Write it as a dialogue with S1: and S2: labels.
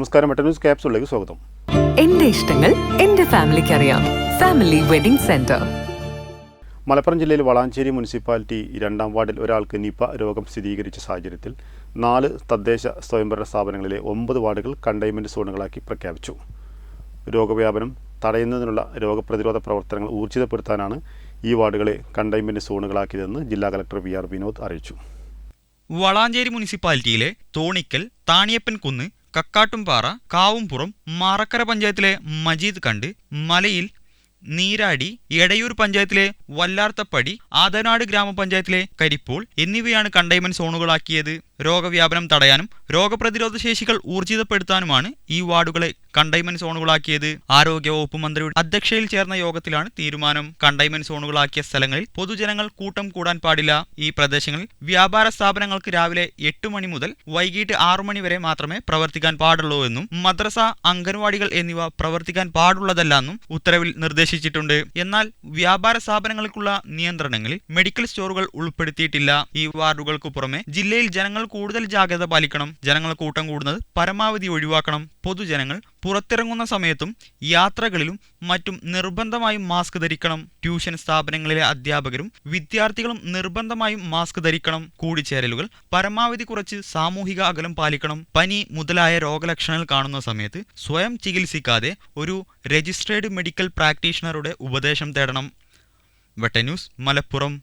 S1: നമസ്കാരം മെട്ട ന്യൂസ് ക്യാപ്സുകളിലേക്ക് സ്വാഗതം.
S2: എന്റെ ഇഷ്ടങ്ങൾ എന്റെ ഫാമിലിക്ക് അറിയാം. Family wedding centre.
S1: മലപ്പുറം ജില്ലയിൽ വളാഞ്ചേരി മുനിസിപ്പാലിറ്റി രണ്ടാം വാർഡിൽ ഒരാൾക്ക് നിപ രോഗം സ്ഥിരീകരിച്ച സാഹചര്യത്തിൽ നാല് തദ്ദേശ സ്വയംഭരണ സ്ഥാപനങ്ങളിലെ ഒമ്പത് വാർഡുകൾ കണ്ടെയ്ൻമെന്റ് സോണുകളാക്കി പ്രഖ്യാപിച്ചു. രോഗവ്യാപനം തടയുന്നതിനുള്ള രോഗപ്രതിരോധ പ്രവർത്തനങ്ങൾ ഊർജിതപ്പെടുത്താനാണ് ഈ വാർഡുകളെ കണ്ടെയ്ൻമെന്റ് സോണുകളാക്കിയതെന്ന് ജില്ലാ കലക്ടർ വി ആർ വിനോദ് അറിയിച്ചു.
S3: വളാഞ്ചേരി മുനിസിപ്പാലിറ്റിയിലെ തോണിക്കൽ താണിയപ്പൻ കുന്ന് കക്കാട്ടുംപാറ കാവുംപുറം മാറക്കര പഞ്ചായത്തിലെ മജീദ് കണ്ട് മലയിൽ നീരാടി എടയൂർ പഞ്ചായത്തിലെ വല്ലാർത്തപ്പടി ആതനാട് ഗ്രാമപഞ്ചായത്തിലെ കരിപ്പൂൾ എന്നിവയാണ് കണ്ടെയ്ൻമെന്റ് സോണുകളാക്കിയത്. രോഗവ്യാപനം തടയാനും രോഗപ്രതിരോധ ശേഷികൾ ഊർജിതപ്പെടുത്താനുമാണ് ഈ വാർഡുകളെ കണ്ടെയ്ൻമെന്റ് സോണുകളാക്കിയത്. ആരോഗ്യവകുപ്പ് മന്ത്രിയുടെ അധ്യക്ഷയിൽ ചേർന്ന യോഗത്തിലാണ് തീരുമാനം. കണ്ടെയ്ൻമെന്റ് സോണുകളാക്കിയ സ്ഥലങ്ങളിൽ പൊതുജനങ്ങൾ കൂട്ടം കൂടാൻ പാടില്ല. ഈ പ്രദേശങ്ങളിൽ വ്യാപാര സ്ഥാപനങ്ങൾക്ക് രാവിലെ എട്ട് മണി മുതൽ വൈകിട്ട് ആറു മണി വരെ മാത്രമേ പ്രവർത്തിക്കാൻ പാടുള്ളൂ എന്നും മദ്രസ അംഗൻവാടികൾ എന്നിവ പ്രവർത്തിക്കാൻ പാടുള്ളതല്ല എന്നും ഉത്തരവിൽ നിർദ്ദേശിച്ചിട്ടുണ്ട്. എന്നാൽ വ്യാപാര സ്ഥാപനങ്ങൾക്കുള്ള നിയന്ത്രണങ്ങളിൽ മെഡിക്കൽ സ്റ്റോറുകൾ ഉൾപ്പെടുത്തിയിട്ടില്ല. ഈ വാർഡുകൾക്ക് പുറമെ ജില്ലയിൽ ജനങ്ങൾ കൂടുതൽ ജാഗ്രത പാലിക്കണം. ജനങ്ങൾ കൂട്ടം കൂടുന്നത് പരമാവധി ഒഴിവാക്കണം. പൊതുജനങ്ങൾ പുറത്തിറങ്ങുന്ന സമയത്തും യാത്രകളിലും മറ്റും നിർബന്ധമായും മാസ്ക് ധരിക്കണം. ട്യൂഷൻ സ്ഥാപനങ്ങളിലെ അധ്യാപകരും വിദ്യാർത്ഥികളും നിർബന്ധമായും മാസ്ക് ധരിക്കണം. കൂടിച്ചേരലുകൾ പരമാവധി കുറച്ച് സാമൂഹിക അകലം പാലിക്കണം. പനി മുതലായ രോഗലക്ഷണങ്ങൾ കാണുന്ന സമയത്ത് സ്വയം ചികിത്സിക്കാതെ ഒരു രജിസ്ട്രേഡ് മെഡിക്കൽ പ്രാക്ടീഷണറുടെ ഉപദേശം തേടണം. വെട്ട ന്യൂസ് മലപ്പുറം.